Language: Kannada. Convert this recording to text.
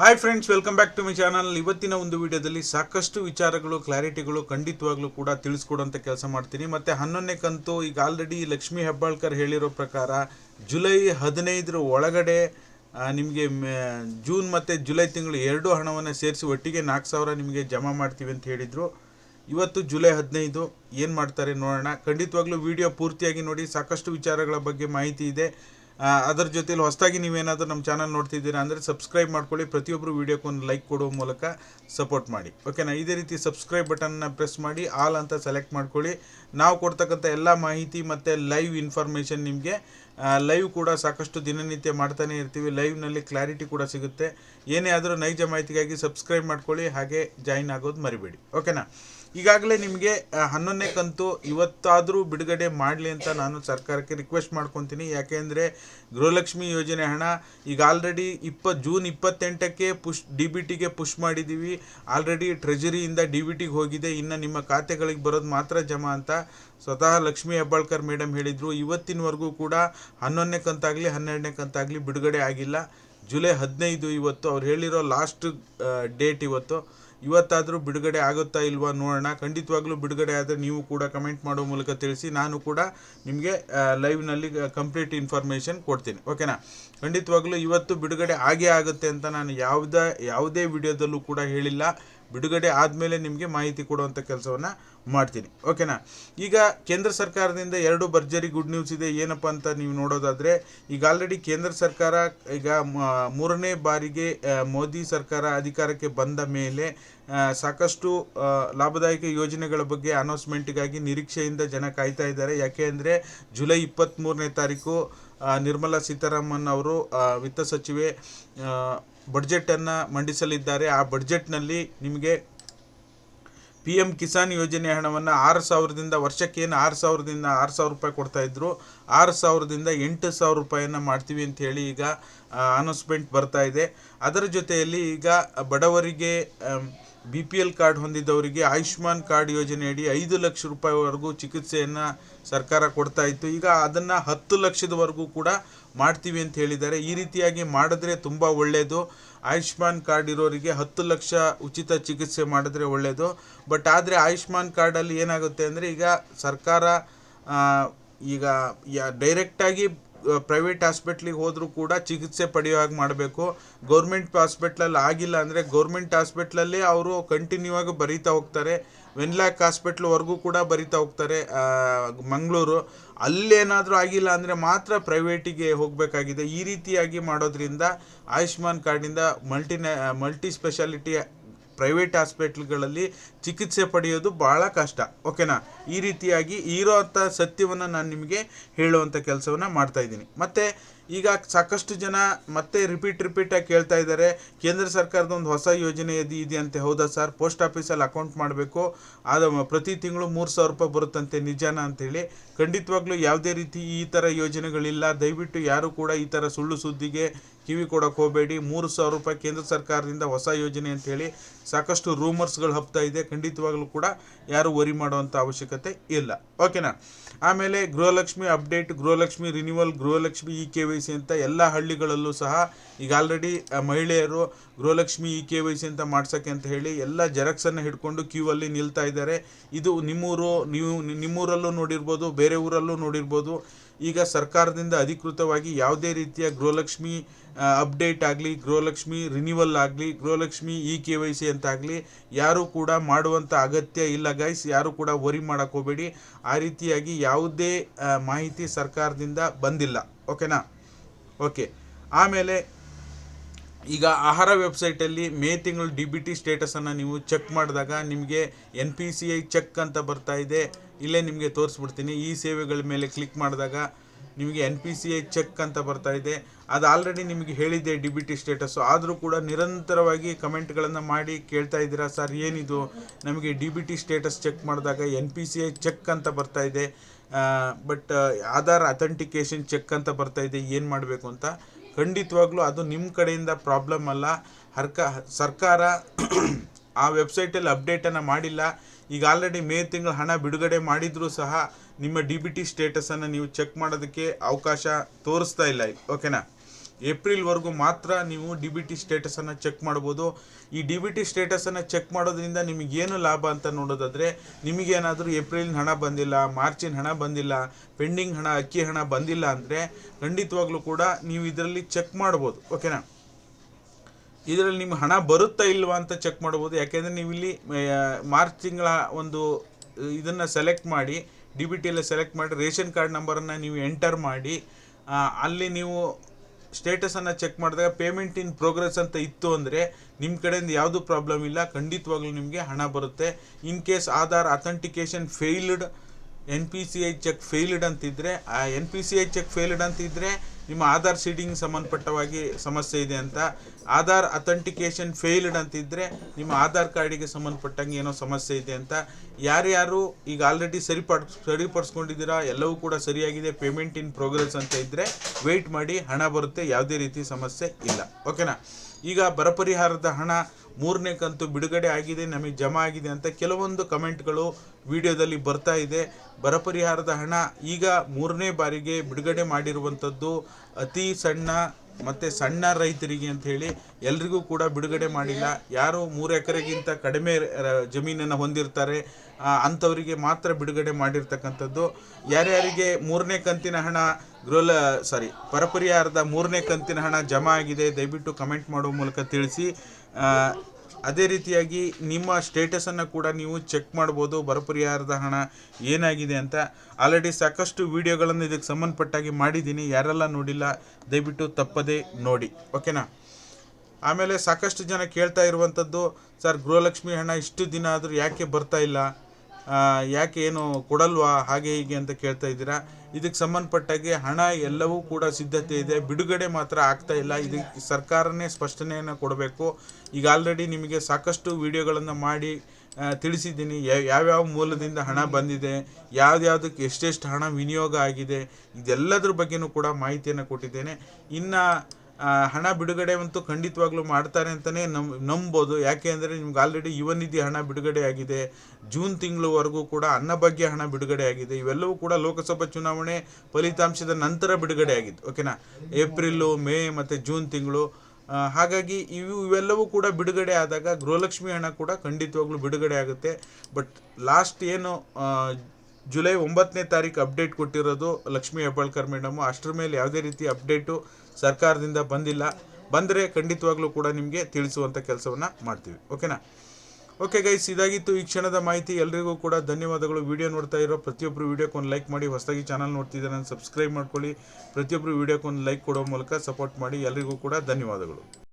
Hi friends welcome back to my channel ಇವತ್ತಿನ ಒಂದು ವಿಡಿಯೋದಲ್ಲಿ ಸಾಕಷ್ಟು ವಿಚಾರಗಳು ಕ್ಲಾರಿಟಿಗಳು ಖಂಡಿತವಾಗ್ಲೂ ಕೂಡ ತಿಳಿಸ್ಕೊಡೋಂಥ ಕೆಲಸ ಮಾಡ್ತೀನಿ. ಮತ್ತು ಹನ್ನೊಂದನೇ ಕಂತು ಈಗ ಆಲ್ರೆಡಿ ಲಕ್ಷ್ಮೀ ಹೆಬ್ಬಾಳ್ಕರ್ ಹೇಳಿರೋ ಪ್ರಕಾರ ಜುಲೈ ಹದಿನೈದರ ಒಳಗಡೆ ನಿಮಗೆ ಜೂನ್ ಮತ್ತು ಜುಲೈ ತಿಂಗಳು ಎರಡೂ ಹಣವನ್ನು ಸೇರಿಸಿ ಒಟ್ಟಿಗೆ ನಾಲ್ಕು ಸಾವಿರ ನಿಮಗೆ ಜಮಾ ಮಾಡ್ತೀವಿ ಅಂತ ಹೇಳಿದರು. ಇವತ್ತು ಜುಲೈ ಹದಿನೈದು, ಏನು ಮಾಡ್ತಾರೆ ನೋಡೋಣ. ಖಂಡಿತವಾಗ್ಲೂ ವಿಡಿಯೋ ಪೂರ್ತಿಯಾಗಿ ನೋಡಿ, ಸಾಕಷ್ಟು ವಿಚಾರಗಳ ಬಗ್ಗೆ ಮಾಹಿತಿ ಇದೆ. ಅದರ ಜೊತೆಯಲ್ಲಿ ಹೊಸದಾಗಿ ನೀವೇನಾದರೂ ನಮ್ಮ ಚಾನಲ್ ನೋಡ್ತಿದ್ದೀರಾ ಅಂದರೆ ಸಬ್ಸ್ಕ್ರೈಬ್ ಮಾಡ್ಕೊಳ್ಳಿ. ಪ್ರತಿಯೊಬ್ಬರು ವೀಡಿಯೋಕ್ಕೆ ಒಂದು ಲೈಕ್ ಕೊಡೋ ಮೂಲಕ ಸಪೋರ್ಟ್ ಮಾಡಿ. ಓಕೆನಾ? ಇದೇ ರೀತಿ ಸಬ್ಸ್ಕ್ರೈಬ್ ಬಟನ್ನ ಪ್ರೆಸ್ ಮಾಡಿ, ಆಲ್ ಅಂತ ಸೆಲೆಕ್ಟ್ ಮಾಡ್ಕೊಳ್ಳಿ. ನಾವು ಕೊಡ್ತಕ್ಕಂಥ ಎಲ್ಲ ಮಾಹಿತಿ ಮತ್ತು ಲೈವ್ ಇನ್ಫಾರ್ಮೇಷನ್ ನಿಮಗೆ ಲೈವ್ ಕೂಡ ಸಾಕಷ್ಟು ದಿನನಿತ್ಯ ಮಾಡ್ತಾನೆ ಇರ್ತೀವಿ. ಲೈವ್ನಲ್ಲಿ ಕ್ಲಾರಿಟಿ ಕೂಡ ಸಿಗುತ್ತೆ. ಏನೇ ಆದರೂ ನೈಜ ಮಾಹಿತಿಗಾಗಿ ಸಬ್ಸ್ಕ್ರೈಬ್ ಮಾಡ್ಕೊಳ್ಳಿ, ಹಾಗೆ ಜಾಯಿನ್ ಆಗೋದು ಮರಿಬೇಡಿ. ಓಕೆನಾ? ಈಗಾಗಲೇ ನಿಮಗೆ ಹನ್ನೊಂದನೇ ಕಂತು ಇವತ್ತಾದರೂ ಬಿಡುಗಡೆ ಮಾಡಲಿ ಅಂತ ನಾನು ಸರ್ಕಾರಕ್ಕೆ ರಿಕ್ವೆಸ್ಟ್ ಮಾಡ್ಕೊತೀನಿ. ಯಾಕೆಂದರೆ ಗೃಹಲಕ್ಷ್ಮಿ ಯೋಜನೆ ಹಣ ಈಗ ಆಲ್ರೆಡಿ ಇಪ್ಪ, ಜೂನ್ ಇಪ್ಪತ್ತೆಂಟಕ್ಕೆ ಪುಷ್ ಡಿ ಬಿ ಟಿಗೆ ಪುಷ್ ಮಾಡಿದ್ದೀವಿ ಆಲ್ರೆಡಿ ಟ್ರೆಜರಿಯಿಂದ ಡಿ ಬಿ ಟಿಗೆ ಹೋಗಿದೆ. ಇನ್ನು ನಿಮ್ಮ ಖಾತೆಗಳಿಗೆ ಬರೋದು ಮಾತ್ರ ಜಮಾ ಅಂತ ಸ್ವತಃ ಲಕ್ಷ್ಮಿ ಹೆಬ್ಬಾಳ್ಕರ್ ಮೇಡಮ್ ಹೇಳಿದರು. ಇವತ್ತಿನವರೆಗೂ ಕೂಡ ಹನ್ನೊಂದನೇ ಕಂತಾಗಲಿ, ಹನ್ನೆರಡನೇ ಕಂತಾಗಲಿ ಬಿಡುಗಡೆ ಆಗಿಲ್ಲ. ಜುಲೈ ಹದಿನೈದು ಇವತ್ತು ಅವ್ರು ಹೇಳಿರೋ ಲಾಸ್ಟ್ ಡೇಟ್ ಇವತ್ತು. ಇವತ್ತಾದರೂ ಬಿಡುಗಡೆ ಆಗುತ್ತಾ ಇಲ್ವಾ ನೋಡೋಣ. ಖಂಡಿತವಾಗ್ಲೂ ಬಿಡುಗಡೆ ಆದರೆ ನೀವು ಕೂಡ ಕಮೆಂಟ್ ಮಾಡೋ ಮೂಲಕ ತಿಳಿಸಿ. ನಾನು ಕೂಡ ನಿಮಗೆ ಲೈವ್ನಲ್ಲಿ ಕಂಪ್ಲೀಟ್ ಇನ್ಫಾರ್ಮೇಷನ್ ಕೊಡ್ತೀನಿ. ಓಕೆನಾ ಖಂಡಿತವಾಗ್ಲೂ ಇವತ್ತು ಬಿಡುಗಡೆ ಆಗೇ ಆಗುತ್ತೆ ಅಂತ ನಾನು ಯಾವುದೇ ಯಾವುದೇ ವಿಡಿಯೋದಲ್ಲೂ ಕೂಡ ಹೇಳಿಲ್ಲ. ಬಿಡುಗಡೆ ಆದಮೇಲೆ ನಿಮಗೆ ಮಾಹಿತಿ ಕೊಡುವಂಥ ಕೆಲಸವನ್ನು ಮಾಡ್ತೀನಿ. ಓಕೆನಾ ಈಗ ಕೇಂದ್ರ ಸರ್ಕಾರದಿಂದ ಎರಡು ಭರ್ಜರಿ ಗುಡ್ ನ್ಯೂಸ್ ಇದೆ. ಏನಪ್ಪ ಅಂತ ನೀವು ನೋಡೋದಾದರೆ, ಈಗ ಆಲ್ರೆಡಿ ಕೇಂದ್ರ ಸರ್ಕಾರ ಈಗ ಮೂರನೇ ಬಾರಿಗೆ ಮೋದಿ ಸರ್ಕಾರ ಅಧಿಕಾರಕ್ಕೆ ಬಂದ ಮೇಲೆ ಸಾಕಷ್ಟು ಲಾಭದಾಯಕ ಯೋಜನೆಗಳ ಬಗ್ಗೆ ಅನೌನ್ಸ್ಮೆಂಟ್ಗಾಗಿ ನಿರೀಕ್ಷೆಯಿಂದ ಜನ ಕಾಯ್ತಾ ಇದ್ದಾರೆ. ಯಾಕೆ ಅಂದರೆ, ಜುಲೈ ಇಪ್ಪತ್ತ್ಮೂರನೇ ತಾರೀಕು ನಿರ್ಮಲಾ ಸೀತಾರಾಮನ್ ಅವರು ವಿತ್ತ ಸಚಿವೆ ಬಡ್ಜೆಟನ್ನು ಮಂಡಿಸಲಿದ್ದಾರೆ. ಆ ಬಡ್ಜೆಟ್ನಲ್ಲಿ ನಿಮಗೆ ಪಿ ಎಂ ಕಿಸಾನ್ ಯೋಜನೆ ಹಣವನ್ನು ಆರು ಸಾವಿರದಿಂದ ವರ್ಷಕ್ಕೆ ಏನು ಆರು ಸಾವಿರದಿಂದ ಆರು ಸಾವಿರ ರೂಪಾಯಿ ಕೊಡ್ತಾ ಇದ್ರು. ಆರು ಸಾವಿರದಿಂದ ಎಂಟು ಸಾವಿರ ರೂಪಾಯಿಯನ್ನು ಮಾಡ್ತೀವಿ ಅಂತ ಹೇಳಿ ಈಗ ಅನೌನ್ಸ್ಮೆಂಟ್ ಬರ್ತಾ ಇದೆ. ಅದರ ಜೊತೆಯಲ್ಲಿ ಈಗ ಬಡವರಿಗೆ ಬಿ ಪಿ ಎಲ್ ಕಾರ್ಡ್ ಹೊಂದಿದ್ದವರಿಗೆ ಆಯುಷ್ಮಾನ್ ಕಾರ್ಡ್ ಯೋಜನೆಯಡಿ ಐದು ಲಕ್ಷ ರೂಪಾಯಿವರೆಗೂ ಚಿಕಿತ್ಸೆಯನ್ನು ಸರ್ಕಾರ ಕೊಡ್ತಾ ಇತ್ತು. ಈಗ ಅದನ್ನು ಹತ್ತು ಲಕ್ಷದವರೆಗೂ ಕೂಡ ಮಾಡ್ತೀವಿ ಅಂತ ಹೇಳಿದ್ದಾರೆ. ಈ ರೀತಿಯಾಗಿ ಮಾಡಿದ್ರೆ ತುಂಬ ಒಳ್ಳೆಯದು ಆಯುಷ್ಮಾನ್ ಕಾರ್ಡ್ ಇರೋರಿಗೆ ಹತ್ತು ಲಕ್ಷ ಉಚಿತ ಚಿಕಿತ್ಸೆ ಮಾಡಿದ್ರೆ ಒಳ್ಳೆಯದು ಬಟ್ ಆದರೆ ಆಯುಷ್ಮಾನ್ ಕಾರ್ಡಲ್ಲಿ ಏನಾಗುತ್ತೆ ಅಂದರೆ ಈಗ ಸರ್ಕಾರ ಈಗ ಯಾ ಡೈರೆಕ್ಟಾಗಿ ಪ್ರೈವೇಟ್ ಹಾಸ್ಪಿಟ್ಲಿಗೆ ಹೋದರೂ ಕೂಡ ಚಿಕಿತ್ಸೆ ಪಡೆಯೋ ಹಾಗೆ ಮಾಡಬೇಕು. ಗೌರ್ಮೆಂಟ್ ಹಾಸ್ಪಿಟ್ಲಲ್ಲಿ ಆಗಿಲ್ಲ ಅಂದರೆ ಗೌರ್ಮೆಂಟ್ ಹಾಸ್ಪಿಟ್ಲಲ್ಲಿ ಅವರು ಕಂಟಿನ್ಯೂ ಆಗಿ ಬರೀತಾ ಹೋಗ್ತಾರೆ. ವೆನ್ಲಾಕ್ ಹಾಸ್ಪಿಟ್ಲ್ವರೆಗೂ ಕೂಡ ಬರಿತಾ ಹೋಗ್ತಾರೆ ಮಂಗಳೂರು. ಅಲ್ಲೇನಾದರೂ ಆಗಿಲ್ಲ ಅಂದರೆ ಮಾತ್ರ ಪ್ರೈವೇಟಿಗೆ ಹೋಗಬೇಕಾಗಿದೆ. ಈ ರೀತಿಯಾಗಿ ಮಾಡೋದ್ರಿಂದ ಆಯುಷ್ಮಾನ್ ಕಾರ್ಡಿಂದ ಮಲ್ಟಿ ಮಲ್ಟಿ ಸ್ಪೆಷಾಲಿಟಿ ಪ್ರೈವೇಟ್ ಹಾಸ್ಪಿಟ್ಲ್ಗಳಲ್ಲಿ ಚಿಕಿತ್ಸೆ ಪಡೆಯೋದು ಭಾಳ ಕಷ್ಟ. ಓಕೆನಾ? ಈ ರೀತಿಯಾಗಿ ಇರೋ ಅಂಥ ಸತ್ಯವನ್ನು ನಾನು ನಿಮಗೆ ಹೇಳುವಂಥ ಕೆಲಸವನ್ನ ಮಾಡ್ತಾ ಇದ್ದೀನಿ. ಮತ್ತು ಈಗ ಸಾಕಷ್ಟು ಜನ ಮತ್ತೆ ರಿಪೀಟ್ ರಿಪೀಟಾಗಿ ಕೇಳ್ತಾ ಇದ್ದಾರೆ. ಕೇಂದ್ರ ಸರ್ಕಾರದ ಒಂದು ಹೊಸ ಯೋಜನೆ ಇದೆ ಅಂತ. ಹೌದಾ ಸರ್? ಪೋಸ್ಟ್ ಆಫೀಸಲ್ಲಿ ಅಕೌಂಟ್ ಮಾಡಬೇಕು. ಆದ ಪ್ರತಿ ತಿಂಗಳು ಮೂರು ಸಾವಿರ ರೂಪಾಯಿ ಬರುತ್ತಂತೆ ನಿಜಾನ ಅಂತೇಳಿ ಖಂಡಿತವಾಗ್ಲೂ ಯಾವುದೇ ರೀತಿ ಈ ಥರ ಯೋಜನೆಗಳಿಲ್ಲ. ದಯವಿಟ್ಟು ಯಾರೂ ಕೂಡ ಈ ಥರ ಸುಳ್ಳು ಸುದ್ದಿಗೆ ಕಿವಿ ಕೊಡೋಕೆ ಹೋಗಬೇಡಿ. ಮೂರು ಸಾವಿರ ರೂಪಾಯಿ ಕೇಂದ್ರ ಸರ್ಕಾರದಿಂದ ಹೊಸ ಯೋಜನೆ ಅಂತೇಳಿ ಸಾಕಷ್ಟು ರೂಮರ್ಸ್ಗಳು ಹಬ್ತಾ ಇದೆ. ಖಂಡಿತವಾಗ್ಲೂ ಕೂಡ ಯಾರು ವರಿ ಮಾಡುವಂಥ ಅವಶ್ಯಕತೆ ಇಲ್ಲ. ಓಕೆನಾ ಆಮೇಲೆ Gruhalakshmi update Gruhalakshmi renewal Gruhalakshmi E K Y C ಅಂತ ಎಲ್ಲ ಹಳ್ಳಿಗಳಲ್ಲೂ ಸಹ ಈಗ ಆಲ್ರೆಡಿ ಮಹಿಳೆಯರು Gruhalakshmi E K Y C ಅಂತ ಮಾಡ್ಸೋಕ್ಕೆ ಅಂತ ಹೇಳಿ ಎಲ್ಲ ಜೆರಾಕ್ಸನ್ನು ಹಿಡ್ಕೊಂಡು ಕ್ಯೂ ಅಲ್ಲಿ ನಿಲ್ತಾ ಇದ್ದಾರೆ. ಇದು ನಿಮ್ಮೂರು, ನೀವು, ನಿಮ್ಮೂರಲ್ಲೂ ನೋಡಿರ್ಬೋದು, ಬೇರೆ ಊರಲ್ಲೂ ನೋಡಿರ್ಬೋದು. ಈಗ ಸರ್ಕಾರದಿಂದ ಅಧಿಕೃತವಾಗಿ ಯಾವುದೇ ರೀತಿಯ ಗೃಹಲಕ್ಷ್ಮಿ ಅಪ್ಡೇಟ್ ಆಗಲಿ, ಗೃಹಲಕ್ಷ್ಮಿ ರಿನ್ಯೂವಲ್ ಆಗಲಿ, Gruhalakshmi E K Y C ಅಂತಾಗಲಿ ಯಾರೂ ಕೂಡ ಮಾಡುವಂಥ ಅಗತ್ಯ ಇಲ್ಲ ಗೈಸ್ ಯಾರೂ ಕೂಡ ವರಿ ಮಾಡೋಕ್ಕೆ ಹೋಗಬೇಡಿ. ಆ ರೀತಿಯಾಗಿ ಯಾವುದೇ ಮಾಹಿತಿ ಸರ್ಕಾರದಿಂದ ಬಂದಿಲ್ಲ. ಓಕೆನಾ ಓಕೆ. ಆಮೇಲೆ ಈಗ ಆಹಾರ ವೆಬ್ಸೈಟಲ್ಲಿ ಮೇ ತಿಂಗಳು ಡಿ ಬಿ ಟಿ ಸ್ಟೇಟಸನ್ನು ನೀವು ಚೆಕ್ ಮಾಡಿದಾಗ ನಿಮಗೆ N P C I check ಅಂತ ಬರ್ತಾ ಇದೆ. ಇಲ್ಲೇ ನಿಮಗೆ ತೋರಿಸ್ಬಿಡ್ತೀನಿ. ಈ ಸೇವೆಗಳ ಮೇಲೆ ಕ್ಲಿಕ್ ಮಾಡಿದಾಗ ನಿಮಗೆ N P C I check ಅಂತ ಬರ್ತಾ ಇದೆ. ಅದು ಆಲ್ರೆಡಿ ನಿಮಗೆ ಹೇಳಿದೆ ಡಿ ಬಿ ಟಿ ಸ್ಟೇಟಸ್ಸು. ಆದರೂ ಕೂಡ ನಿರಂತರವಾಗಿ ಕಮೆಂಟ್ಗಳನ್ನು ಮಾಡಿ ಕೇಳ್ತಾ ಇದ್ದೀರಾ ಸರ್? ಏನಿದು? ನಮಗೆ D B T status check ಮಾಡಿದಾಗ N P C I check ಅಂತ ಬರ್ತಾ ಇದೆ. ಬಟ್ ಆಧಾರ್ ಅಥೆಂಟಿಕೇಶನ್ ಚೆಕ್ ಅಂತ ಬರ್ತಾ ಇದೆ, ಏನು ಮಾಡಬೇಕು ಅಂತ. ಖಂಡಿತವಾಗ್ಲೂ ಅದು ನಿಮ್ಮ ಕಡೆಯಿಂದ ಪ್ರಾಬ್ಲಮ್ ಅಲ್ಲ. ಹರ್ಕ, ಸರ್ಕಾರ ಆ ವೆಬ್ಸೈಟಲ್ಲಿ ಅಪ್ಡೇಟನ್ನು ಮಾಡಿಲ್ಲ. ಈಗ ಆಲ್ರೆಡಿ ಮೇ ತಿಂಗಳು ಹಣ ಬಿಡುಗಡೆ ಮಾಡಿದರೂ ಸಹ ನಿಮ್ಮ ಡಿ ಬಿ ಟಿ ಸ್ಟೇಟಸನ್ನು ನೀವು ಚೆಕ್ ಮಾಡೋದಕ್ಕೆ ಅವಕಾಶ ತೋರಿಸ್ತಾ ಇಲ್ಲ ಓಕೆನಾ ಏಪ್ರಿಲ್ವರೆಗೂ ಮಾತ್ರ ನೀವು ಡಿ ಬಿ ಟಿ ಸ್ಟೇಟಸನ್ನು ಚೆಕ್ ಮಾಡ್ಬೋದು. ಈ ಡಿ ಬಿ ಟಿ ಸ್ಟೇಟಸನ್ನು ಚೆಕ್ ಮಾಡೋದ್ರಿಂದ ನಿಮಗೇನು ಲಾಭ ಅಂತ ನೋಡೋದಾದರೆ, ನಿಮಗೇನಾದರೂ ಏಪ್ರಿಲ್ ಹಣ ಬಂದಿಲ್ಲ, ಮಾರ್ಚಿನ ಹಣ ಬಂದಿಲ್ಲ, ಪೆಂಡಿಂಗ್ ಹಣ, ಅಕ್ಕಿ ಹಣ ಬಂದಿಲ್ಲ ಅಂದರೆ ಖಂಡಿತವಾಗ್ಲೂ ಕೂಡ ನೀವು ಇದರಲ್ಲಿ ಚೆಕ್ ಮಾಡ್ಬೋದು ಓಕೆನಾ ಇದರಲ್ಲಿ ನಿಮ್ಮ ಹಣ ಬರುತ್ತಾ ಇಲ್ವಾ ಅಂತ ಚೆಕ್ ಮಾಡ್ಬೋದು. ಯಾಕೆಂದರೆ ನೀವು ಇಲ್ಲಿ ಮಾರ್ಚ್ ತಿಂಗಳ ಒಂದು ಇದನ್ನು ಸೆಲೆಕ್ಟ್ ಮಾಡಿ, ಡಿ ಬಿ ಟಿಯಲ್ಲಿ ಸೆಲೆಕ್ಟ್ ಮಾಡಿ, ರೇಷನ್ ಕಾರ್ಡ್ ನಂಬರನ್ನು ನೀವು ಎಂಟರ್ ಮಾಡಿ ಅಲ್ಲಿ ನೀವು ಸ್ಟೇಟಸನ್ನು ಚೆಕ್ ಮಾಡಿದಾಗ ಪೇಮೆಂಟ್ ಇನ್ ಪ್ರೋಗ್ರೆಸ್ ಅಂತ ಇತ್ತು ಅಂದರೆ ನಿಮ್ಮ ಕಡೆಯಿಂದ ಯಾವುದೂ ಪ್ರಾಬ್ಲಮ್ ಇಲ್ಲ, ಖಂಡಿತವಾಗ್ಲೂ ನಿಮಗೆ ಹಣ ಬರುತ್ತೆ. In case Aadhaar authentication failed N P C I check failed ಅಂತಿದ್ದರೆ ಆ N P C I check failed ಅಂತಿದ್ದರೆ ನಿಮ್ಮ ಆಧಾರ್ ಸೀಡಿಂಗ್ ಸಂಬಂಧಪಟ್ಟವಾಗಿ ಸಮಸ್ಯೆ ಇದೆ ಅಂತ. ಆಧಾರ್ ಅಥೆಂಟಿಕೇಷನ್ ಫೇಲ್ಡ್ ಅಂತಿದ್ದರೆ ನಿಮ್ಮ ಆಧಾರ್ ಕಾರ್ಡಿಗೆ ಸಂಬಂಧಪಟ್ಟಂಗೆ ಏನೋ ಸಮಸ್ಯೆ ಇದೆ ಅಂತ. ಯಾರ್ಯಾರು ಈಗ ಆಲ್ರೆಡಿ ಸರಿಪಡ್, ಸರಿಪಡಿಸ್ಕೊಂಡಿದ್ದೀರಾ, ಎಲ್ಲವೂ ಕೂಡ ಸರಿಯಾಗಿದೆ ಪೇಮೆಂಟ್ ಇನ್ ಪ್ರೋಗ್ರೆಸ್ ಅಂತ ಇದ್ದರೆ ವೆಯ್ಟ್ ಮಾಡಿ, ಹಣ ಬರುತ್ತೆ, ಯಾವುದೇ ರೀತಿ ಸಮಸ್ಯೆ ಇಲ್ಲ. ಓಕೆನಾ ಈಗ ಬರಪರಿಹಾರದ ಹಣ ಮೂರನೇ ಕಂತು ಬಿಡುಗಡೆ ಆಗಿದೆ, ನಮಗೆ ಜಮಾ ಆಗಿದೆ ಅಂತ ಕೆಲವೊಂದು ಕಮೆಂಟ್ಗಳು ವಿಡಿಯೋದಲ್ಲಿ ಬರ್ತಾ ಇದೆ. ಬರ ಪರಿಹಾರದ ಹಣ ಈಗ ಮೂರನೇ ಬಾರಿಗೆ ಬಿಡುಗಡೆ ಮಾಡಿರುವಂಥದ್ದು ಅತಿ ಸಣ್ಣ ಮತ್ತು ಸಣ್ಣ ರೈತರಿಗೆ ಅಂತ ಹೇಳಿ ಎಲ್ರಿಗೂ ಕೂಡ ಬಿಡುಗಡೆ ಮಾಡಿಲ್ಲ. ಯಾರು ಮೂರು ಎಕರೆಗಿಂತ ಕಡಿಮೆ ಜಮೀನನ್ನು ಹೊಂದಿರ್ತಾರೆ. ಅಂಥವರಿಗೆ ಮಾತ್ರ ಬಿಡುಗಡೆ ಮಾಡಿರ್ತಕ್ಕಂಥದ್ದು. ಯಾರ್ಯಾರಿಗೆ ಮೂರನೇ ಕಂತಿನ ಹಣ ಗೃಹ ಸಾರಿ ಪರಪರಿಹಾರದ ಮೂರನೇ ಕಂತಿನ ಹಣ ಜಮಾ ಆಗಿದೆ ದಯವಿಟ್ಟು ಕಮೆಂಟ್ ಮಾಡುವ ಮೂಲಕ ತಿಳಿಸಿ. ಅದೇ ರೀತಿಯಾಗಿ ನಿಮ್ಮ ಸ್ಟೇಟಸನ್ನು ಕೂಡ ನೀವು ಚೆಕ್ ಮಾಡ್ಬೋದು. ಬರಪರಿಹಾರದ ಹಣ ಏನಾಗಿದೆ ಅಂತ. ಆಲ್ರೆಡಿ ಸಾಕಷ್ಟು ವಿಡಿಯೋಗಳನ್ನು ಇದಕ್ಕೆ ಸಂಬಂಧಪಟ್ಟಾಗಿ ಮಾಡಿದ್ದೀನಿ. ಯಾರೆಲ್ಲ ನೋಡಿಲ್ಲ, ದಯವಿಟ್ಟು ತಪ್ಪದೇ ನೋಡಿ. ಓಕೆನಾ ಆಮೇಲೆ ಸಾಕಷ್ಟು ಜನ ಕೇಳ್ತಾ ಇರುವಂಥದ್ದು ಸರ್ ಗೃಹಲಕ್ಷ್ಮಿ ಹಣ ಇಷ್ಟು ದಿನ ಆದರೂ ಯಾಕೆ ಬರ್ತಾ ಇಲ್ಲ? ಯಾಕೆ ಏನು ಕೊಡಲ್ವಾ, ಹಾಗೆ ಹೀಗೆ ಅಂತ ಕೇಳ್ತಾ ಇದ್ದೀರಾ? ಇದಕ್ಕೆ ಸಂಬಂಧಪಟ್ಟಾಗೆ ಹಣ ಎಲ್ಲವೂ ಕೂಡ ಸಿದ್ಧತೆ ಇದೆ. ಬಿಡುಗಡೆ ಮಾತ್ರ ಆಗ್ತಾ ಇಲ್ಲ. ಇದಕ್ಕೆ ಸರ್ಕಾರನೇ ಸ್ಪಷ್ಟನೆಯನ್ನು ಕೊಡಬೇಕು. ಈಗ ಆಲ್ರೆಡಿ ನಿಮಗೆ ಸಾಕಷ್ಟು ವಿಡಿಯೋಗಳನ್ನು ಮಾಡಿ ತಿಳಿಸಿದ್ದೀನಿ. ಯಾವ್ಯಾವ ಮೂಲದಿಂದ ಹಣ ಬಂದಿದೆ, ಯಾವ್ದ್ಯಾವ್ದಕ್ಕೆ ಎಷ್ಟೆಷ್ಟು ಹಣ ವಿನಿಯೋಗ ಆಗಿದೆ, ಇದೆಲ್ಲದ್ರ ಬಗ್ಗೆನೂ ಕೂಡ ಮಾಹಿತಿಯನ್ನು ಕೊಟ್ಟಿದ್ದೇನೆ. ಇನ್ನು ಹಣ ಬಿಡುಗಡೆ ಅಂತೂ ಖಂಡಿತವಾಗ್ಲೂ ಮಾಡ್ತಾರೆ ಅಂತಲೇ ನಮ್, ನಂಬೋದು. ಯಾಕೆ ಅಂದರೆ ನಿಮ್ಗೆ ಆಲ್ರೆಡಿ ಯುವ ನಿಧಿ ಹಣ ಬಿಡುಗಡೆ ಆಗಿದೆ. ಜೂನ್ ತಿಂಗಳವರೆಗೂ ಕೂಡ ಅನ್ನಭಾಗ್ಯ ಹಣ ಬಿಡುಗಡೆ ಆಗಿದೆ. ಇವೆಲ್ಲವೂ ಕೂಡ ಲೋಕಸಭಾ ಚುನಾವಣೆ ಫಲಿತಾಂಶದ ನಂತರ ಬಿಡುಗಡೆ ಆಗಿದೆ ಓಕೆನಾ ಏಪ್ರಿಲ್ಲು ಮೇ ಮತ್ತು ಜೂನ್ ತಿಂಗಳು. ಹಾಗಾಗಿ ಇವು, ಇವೆಲ್ಲವೂ ಕೂಡ ಬಿಡುಗಡೆ ಆದಾಗ ಗೃಹಲಕ್ಷ್ಮಿ ಹಣ ಕೂಡ ಖಂಡಿತವಾಗ್ಲೂ ಬಿಡುಗಡೆ ಆಗುತ್ತೆ. ಬಟ್ ಲಾಸ್ಟ್ ಏನು ಜುಲೈ ಒಂಬತ್ತನೇ ತಾರೀಕು ಅಪ್ಡೇಟ್ ಕೊಟ್ಟಿರೋದು ಲಕ್ಷ್ಮೀ ಹೆಬ್ಬಾಳ್ಕರ್ ಮೇಡಮು ಅಷ್ಟರ ಮೇಲೆ ಯಾವುದೇ ರೀತಿ ಅಪ್ಡೇಟು ಸರ್ಕಾರದಿಂದ ಬಂದಿಲ್ಲ. ಬಂದರೆ ಖಂಡಿತವಾಗ್ಲೂ ಕೂಡ ನಿಮಗೆ ತಿಳಿಸುವಂಥ ಕೆಲಸವನ್ನು ಮಾಡ್ತೀವಿ. ಓಕೆನಾ ಓಕೆ ಗೈಸ್ ಇದಾಗಿತ್ತು ಈ ಕ್ಷಣದ ಮಾಹಿತಿ. ಎಲ್ರಿಗೂ ಕೂಡ ಧನ್ಯವಾದಗಳು. ವಿಡಿಯೋ ನೋಡ್ತಾ ಇರೋ ಪ್ರತಿಯೊಬ್ಬರು ವೀಡಿಯೋಕ್ಕೊಂದು ಲೈಕ್ ಮಾಡಿ, ಹೊಸದಾಗಿ ಚಾನಲ್ ನೋಡ್ತಿದ್ದಾರೆ ಸಬ್ಸ್ಕ್ರೈಬ್ ಮಾಡ್ಕೊಳ್ಳಿ. ಪ್ರತಿಯೊಬ್ಬರು ವೀಡಿಯೋಕ್ಕೊಂದು ಲೈಕ್ ಕೊಡೋ ಮೂಲಕ ಸಪೋರ್ಟ್ ಮಾಡಿ. ಎಲ್ರಿಗೂ ಕೂಡ ಧನ್ಯವಾದಗಳು.